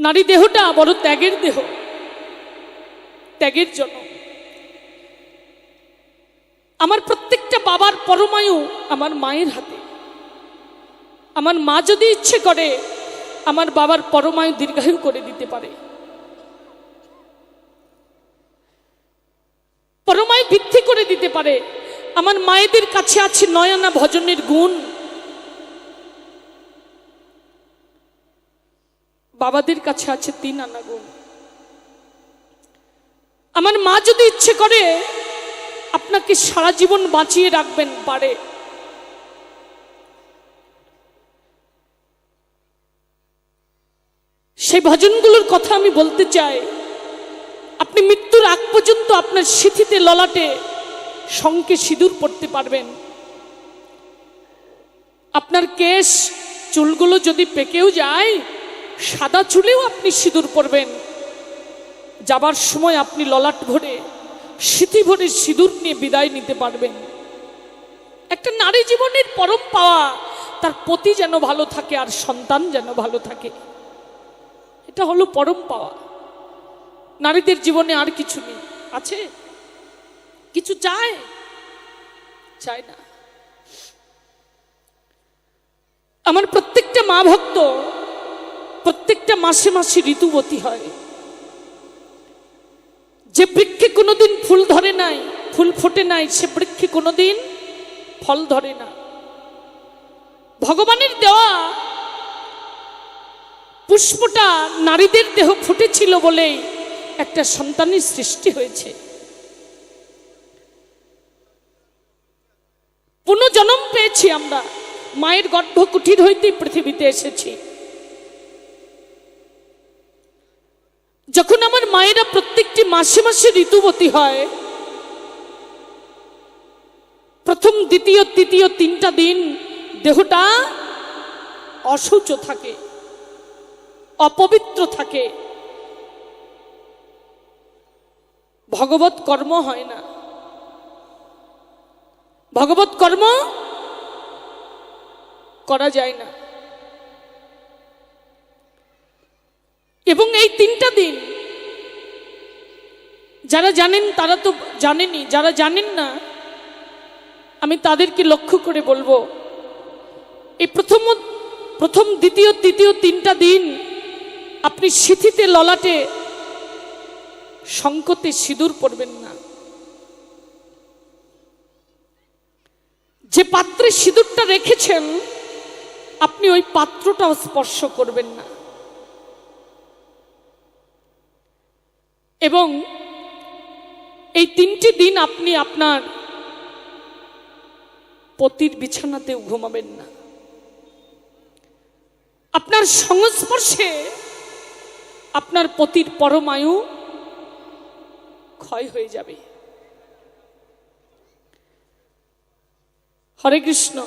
নারী দেহটা বড় ত্যাগের দেহ। ত্যাগের জন্য। আমার প্রত্যেকটা বাবার পরমায়ু আমার মায়ের হাতে। আমার মা যদি ইচ্ছে করে আমার বাবার পরমায়ু দীর্ঘায়ু করে দিতে পারে। পরমায়ু বৃদ্ধি করে দিতে পারে। আমার মায়েদের কাছে আছে নয়না ভজনের গুণ। বাবাদের কাছে আছে তিন আনা গুণ আমার মা যদি ইচ্ছে করে আপনাকে সারা জীবন বাঁচিয়ে রাখবেন পারে সেই ভজনগুলোর কথা আমি বলতে চাই, আপনি মৃত্যুর আগ পর্যন্ত আপনার সিথিতে ললাটে শঙ্কে সিঁদুর পড়তে পারবেন। আপনার কেশ চুলগুলো যদি পেকেও যায় সাদা চুলেও আপনি সিঁদুর পরবেন। যাবার সময় আপনি ললাট ভরে স্মৃতি ভরে সিঁদুর নিয়ে বিদায় নিতে পারবেন। একটা নারী জীবনের পরম পাওয়া, তার পতি যেন ভালো থাকে আর সন্তান যেন ভালো থাকে। এটা হলো পরম পাওয়া। নারীদের জীবনে আর কিছু নেই। আছে? কিছু চায়? চায় না। আমার প্রত্যেকটা মা ভক্ত প্রত্যেকটা মাসে মাসে ঋতুবতী হয়। যে বৃক্ষে কোনোদিন ফুল ধরে নাই, ফুল ফোটে নাই, সে বৃক্ষে কোনোদিন ফল ধরে না। ভগবানের দেওয়া পুষ্পটা নারীদের দেহ ফুটেছিল বলেই একটা সন্তানের সৃষ্টি হয়েছে। পুনর্জন্ম পেয়েছি আমরা। মায়ের গর্ভ কুঠির হইতে পৃথিবীতে এসেছি। যখন আমার মায়েরা প্রত্যেকটি মাসে মাসে ঋতুবতী হয়, প্রথম, দ্বিতীয়, তৃতীয়, তিনটা দিন দেহটা অসৌচ থাকে, অপবিত্র থাকে। ভগবত কর্ম হয় না। ভগবত কর্ম করা যায় না। এবং এই তিনটা দিন যারা জানেন তারা তো জানেনি, যারা জানেন না, আমি তাদেরকে লক্ষ্য করে বলব, এই প্রথম প্রথম, দ্বিতীয়, তৃতীয় তিনটা দিন আপনি সিথিতে, ললাটে, সংকটে সিঁদুর পড়বেন না। যে পাত্রে সিঁদুরটা রেখেছেন, আপনি ওই পাত্রটাও স্পর্শ করবেন না। এবং এই তিনটি দিন আপনি আপনার পতির বিছানাতেও ঘুমাবেন না। আপনার সংস্পর্শে আপনার পতির পরমায়ু ক্ষয় হয়ে যাবে। হরে কৃষ্ণ।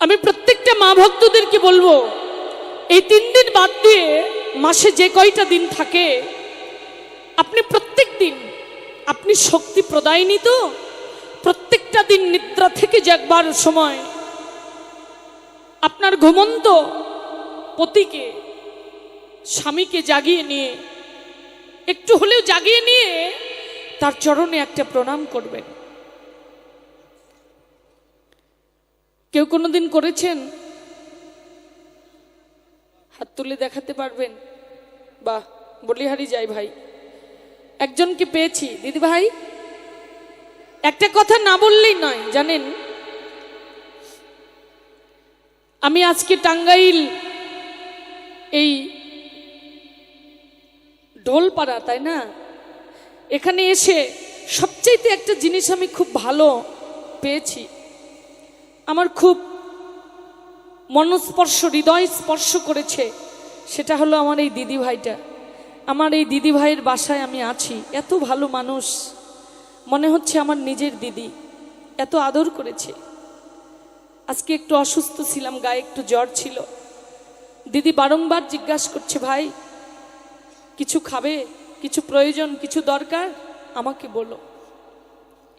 আমি প্রত্যেকটা মা ভক্তদেরকে বলব, এই তিন দিন বাদ দিয়ে মাসে যে কয়টা দিন থাকে, আপনি প্রত্যেক দিন, আপনি শক্তি প্রদায়নি তো, প্রত্যেকটা দিন নিদ্রা থেকে জাগবার সময় আপনার ঘুমন্ত পতিকে, স্বামীকে জাগিয়ে নিয়ে, একটু হলেও জাগিয়ে নিয়ে তার চরণে একটা প্রণাম করবেন। কেউ কোনোদিন করেছেন? হাত তুলে দেখাতে পারবেন? বাহ, বলিহারি যাই ভাই। একজনকে পেয়েছি। দিদি ভাই, একটা কথা না বললেই নয়, জানেন? আমি আজকে টাঙ্গাইল এই ঢোলপাড়া, তাই না? এখানে এসে সবচাইতে একটা জিনিস আমি খুব ভালো পেয়েছি। আমার খুব মনস্পর্শ, হৃদয় স্পর্শ করেছে। সেটা হলো আমার এই দিদি ভাইটা। আমার এই দিদি ভাইয়ের বাসায় আমি আছি। এত ভালো মানুষ। মনে হচ্ছে আমার নিজের দিদি। এত আদর করেছে। আজকে একটু অসুস্থ ছিলাম, গায়ে একটু জ্বর ছিল। দিদি বারংবার জিজ্ঞাসা করছে, ভাই, কিছু খাবে? কিছু প্রয়োজন? কিছু দরকার? আমাকে বলো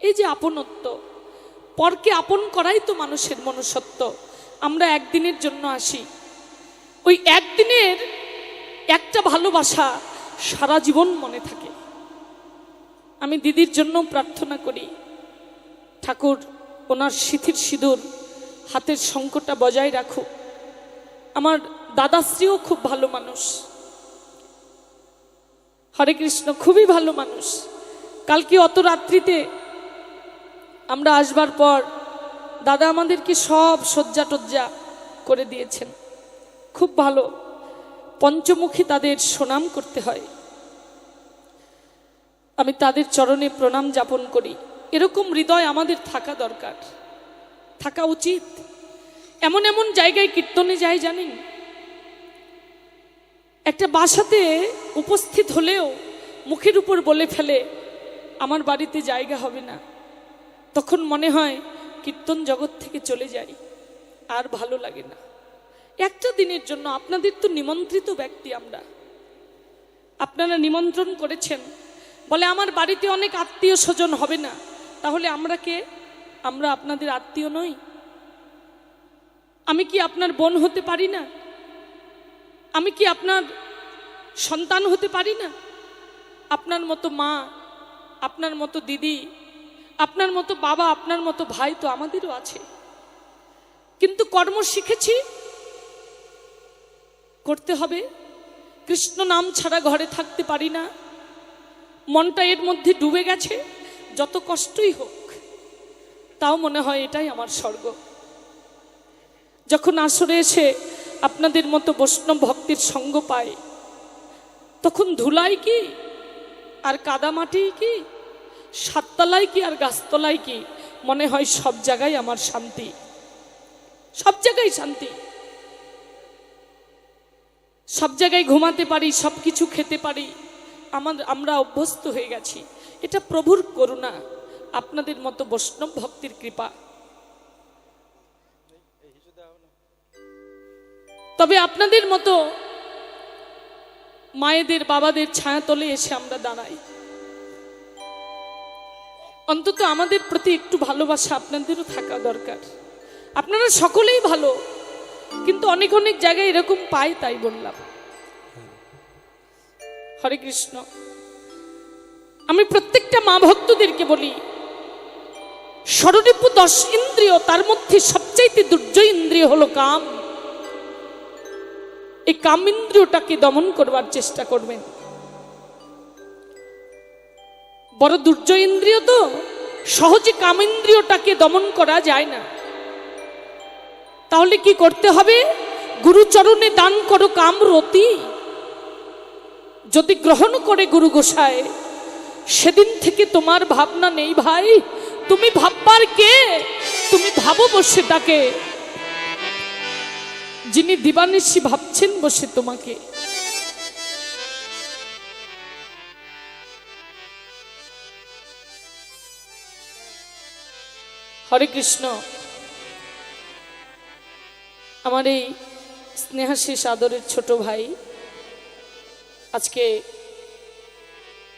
এই যে আপনত্ব। পরকে আপন করাই তো মানুষের মনুষ্যত্ব। আমরা একদিনের জন্য আসি। ওই একদিনের একটা ভালোবাসা সারা জীবন মনে থাকে। আমি দিদির জন্য প্রার্থনা করি। ঠাকুর, ওনার সিথির সিঁদুর হাতের শঙ্কটা বজায় রাখুক আমার দাদাশ্রীও খুব ভালো মানুষ। হরে কৃষ্ণ, খুবই ভালো মানুষ। কালকে অত রাত্রিতে আমরা আসবার পর দাদা আমাদেরকে সব সজ্জা টজ্জা করে দিয়েছেন। খুব ভালো। পঞ্চমুখী তাদের সুনাম করতে হয়। আমি তাদের চরণে প্রণাম যাপন করি। এরকম হৃদয় আমাদের থাকা দরকার। থাকা উচিত। এমন এমন জায়গায় কীর্তনে যায়, জানেন? একটা বাসাতে উপস্থিত হলেও মুখের উপর বলে ফেলে, আমার বাড়িতে জায়গা হবে না। তখন মনে হয় কীর্তন জগৎ থেকে চলে যাই, আর ভালো লাগে না। একটা দিনের জন্য আপনাদের তো নিমন্ত্রিত ব্যক্তি আমরা। আপনারা নিমন্ত্রণ করেছেন, বলে আমার বাড়িতে অনেক আত্মীয় স্বজন হবে না, তাহলে আমরা কে? আমরা আপনাদের আত্মীয় নই। আমি কি আপনার বোন হতে পারি না? আমি কি আপনার সন্তান হতে পারি না? আপনার মতো মা, আপনার মতো দিদি আপনার মতো বাবা, আপনার মতো ভাই তো আমাদেরও আছে। কিন্তু কর্ম শিখেছি। করতে হবে। কৃষ্ণ নাম ছাড়া ঘরে থাকতে পারি না। মনটা এর মধ্যে ডুবে গেছে। যত কষ্টই হোক, তাও মনে হয় এটাই আমার স্বর্গ। যখন আসরে এসে আপনাদের মতো বৈষ্ণব ভক্তির সঙ্গ পায়, তখন ধুলাই কি? আর কাদামাটি কি? সাততলায় কি আর গাছতলায় কি? মনে হয় সব জায়গায় আমার শান্তি। সব জায়গায় শান্তি। সব জায়গায় ঘুমাতে পারি, সব কিছু খেতে পারি। আমার, আমরা অভ্যস্ত হয়ে গেছি। এটা প্রভুর করুণা। আপনাদের মতো বৈষ্ণব ভক্তির কৃপা। তবে আপনাদের মতো মায়েদের, বাবাদের ছায়াতলে এসে আমরা দাঁড়াই। অন্তত আমাদের প্রতি একটু ভালোবাসা আপনাদেরও থাকা দরকার। আপনারা সকলেই ভালো, কিন্তু অনেক অনেক জায়গায় এরকম পাই তাই বললাম। হরে কৃষ্ণ। আমি প্রত্যেকটা মা ভক্তদেরকে বলি ষড়রিপু দশ ইন্দ্রিয়, তার মধ্যে সবচাইতে দুর্জয় ইন্দ্রিয় হলো কাম। এই কাম ইন্দ্রিয়টাকে দমন করবার চেষ্টা করবেন। বড় দুর্জয় ইন্দ্রিয় তো, সহজে কামেন্দ্রিয়টাকে দমন করা যায় না। তাহলে কি করতে হবে? গুরুচরণে দান করো কামরতি। যদি গ্রহণ করে গুরু গোসায় সেদিন থেকে তোমার ভাবনা নেই ভাই। তুমি ভাববার কে? তুমি ভাবো বসে তাকে। যিনি দিবানিশি ভাবছেন বসে তোমাকে। হরে কৃষ্ণ। আমার এই স্নেহাশিস আদরের ছোট ভাই আজকে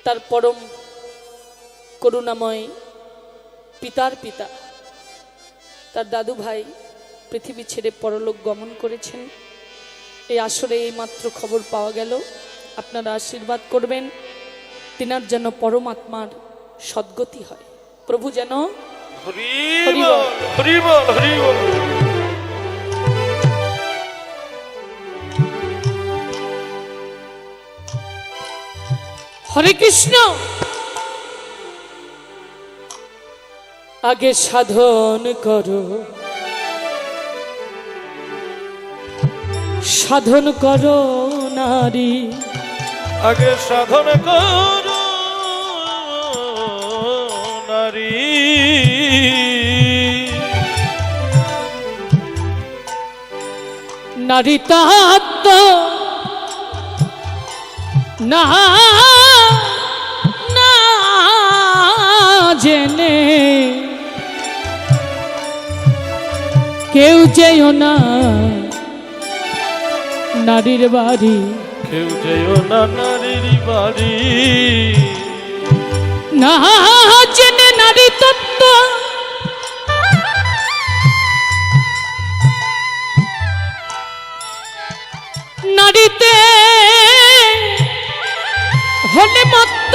তার পরম করুণাময় পিতার পিতা, তার দাদু ভাই পৃথিবী ছেড়ে পরলোক গমন করেছেন। এই আসরে এই মাত্র খবর পাওয়া গেল। আপনারা আশীর্বাদ করবেন, তিনার যেন পরমাত্মার সদ্গতি হয়। প্রভু যেন হরি কৃষ্ণ। আগে সাধন করো। সাধন করো নারী। আগে সাধন কর নারী তাত্ম না না জেনে। কেউ যেও না নারীর বাড়ি। কেউ যেও না নারীর বাড়ি। না জেনে নারী তত্ত্ব। নারীতে হলে মত্ত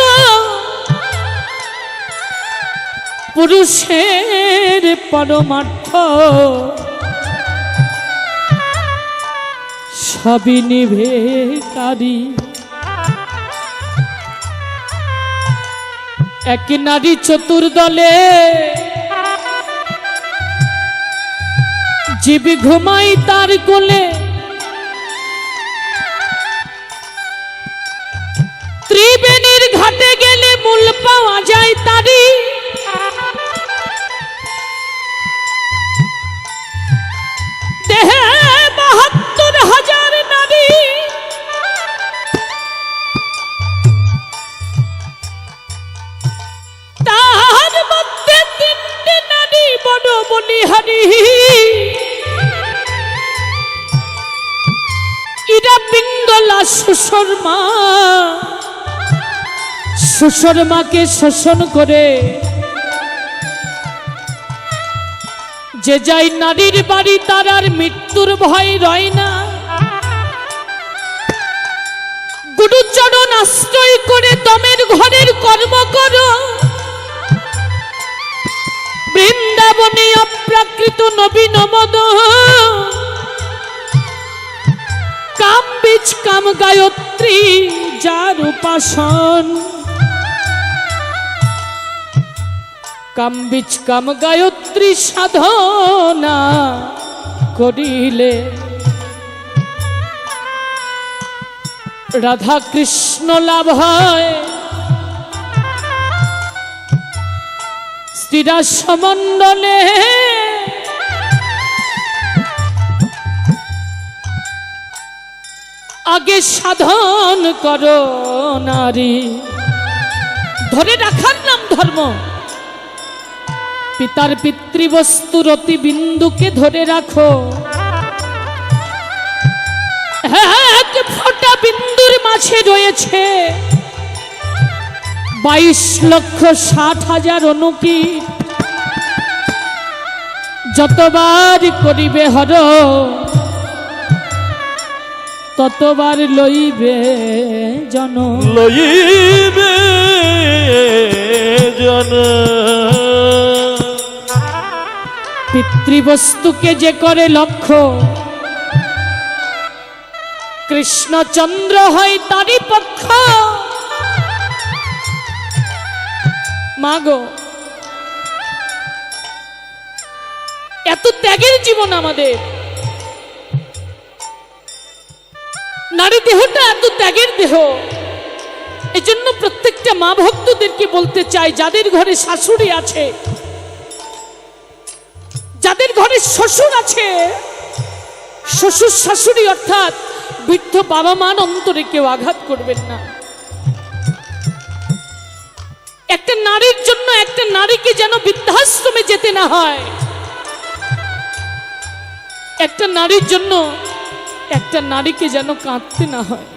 পুরুষের পরমার্থ সবই নিভেকারী। এক নারী চতুর্দলে জীবী ঘুমাই তার কোলে সুশর্মা। সুশর্মাকে শোষণ করে যে যাই নারীর বাড়ি, তার আর মৃত্যুর ভয় রয় না। গুরুচরণ আশ্রয় করে দমের ঘরের কর্ম করো। বৃন্দাবনে অপ্রাকৃত নবীন মদ কাম বীজ, কাম গায়ত্রী যার উপাসন। কাম বীজ কাম গায়ত্রী সাধনা করিলে। রাধা কৃষ্ণ লাভ হয়। স্ত্রীরা সমণ্ডলে আগে সাধন করো নারী। ধরে রাখার নাম ধর্ম। পিতার পিতৃবস্তুর অতি বিন্দুকে ধরে রাখো। এক ফোঁটা বিন্দুর মাঝে রয়েছে। বাইশ লক্ষ ষাট হাজার অনুকীট যতবার করিবে হর ততবার লইবে জন লইবে জন। পিতৃবস্তুকে যে করে লক্ষ্য কৃষ্ণচন্দ্র হয় তারই পক্ষ। মাগো এত ত্যাগের জীবন আমাদের। নারী দেহটা এত ত্যাগের দেহ। এজন্য প্রত্যেকটা মা ভক্তদেরকে বলতে চাই, যাদের ঘরে শাশুড়ি আছে, যাদের ঘরে শ্বশুর আছে, শ্বশুর শাশুড়ি অর্থাৎ বৃদ্ধ বাবা মান অন্তরে কেউ আঘাত করবেন না। একটা নারীর জন্য একটা নারীকে যেন বৃদ্ধাশ্রমে যেতে না হয়, একটা নারীর জন্য একটা নারীকে যেন কাঁদতে না হয়।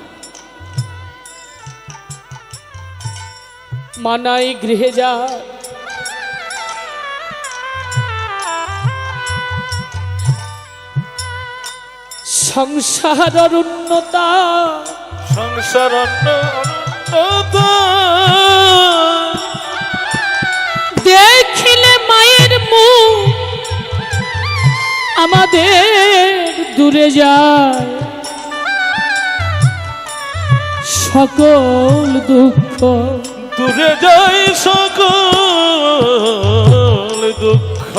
মানাই গৃহে যা। সংসার উন্নতা। সংসার দেখিলে মায়ের মুখ আমাদের দূরে যায়। সকল দুঃখ দূরে যায় সকল দুঃখ।